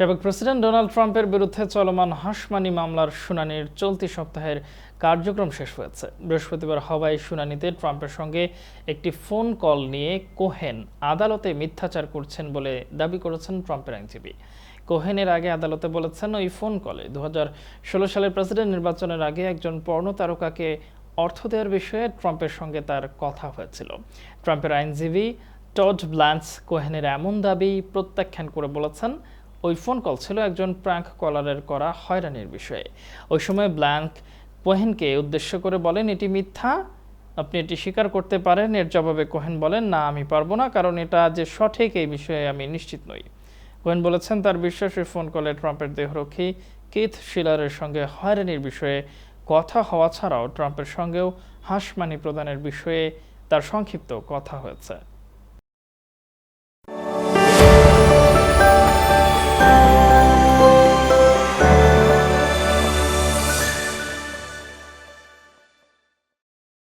সাবেক president Donald ট্রাম্পের বিরুদ্ধে চলমান হাসমানি মামলার শুনানির চলতি সপ্তাহের কার্যক্রম শেষ হয়েছে। বৃহস্পতিবার হওয়ায় শুনানিতে ট্রাম্পের সঙ্গে একটি ফোন কল নিয়ে কোহেন আদালতে মিথ্যাচার করছেন বলে দাবি করেছেন ট্রাম্পের আইনজীবী। কোহেনের আগে আদালতে বলেছেন, ওই ফোন কলে দু হাজার ষোলো সালের প্রেসিডেন্ট নির্বাচনের আগে একজন পর্ণ তারকাকে অর্থ দেওয়ার বিষয়ে ট্রাম্পের সঙ্গে তার কথা হয়েছিল। ট্রাম্পের আইনজীবী টড ব্ল্যান্স কোহেনের এমন দাবি প্রত্যাখ্যান করে বলেছেন ওই ফোন কল ছিল একজন প্রাঙ্ক কলারের করা হয়রানির বিষয়ে। ওই সময় ব্ল্যাঙ্ক কোহেনকে উদ্দেশ্য করে বলেন, এটি মিথ্যা। আপনি এটি স্বীকার করতে পারেন। এর জবাবে কোহেন বলেন, না, আমি পারব না, কারণ এটা যে সঠিক, এই বিষয়ে আমি নিশ্চিত নই। কোহেন বলেছেন, তার বিশ্বাসের ফোন কলে ট্রাম্পের দেহরক্ষী কিথ শিলারের সঙ্গে হয়রানির বিষয়ে কথা হওয়া ছাড়াও ট্রাম্পের সঙ্গেও হাঁসমানি প্রদানের বিষয়ে তার সংক্ষিপ্ত কথা হয়েছে।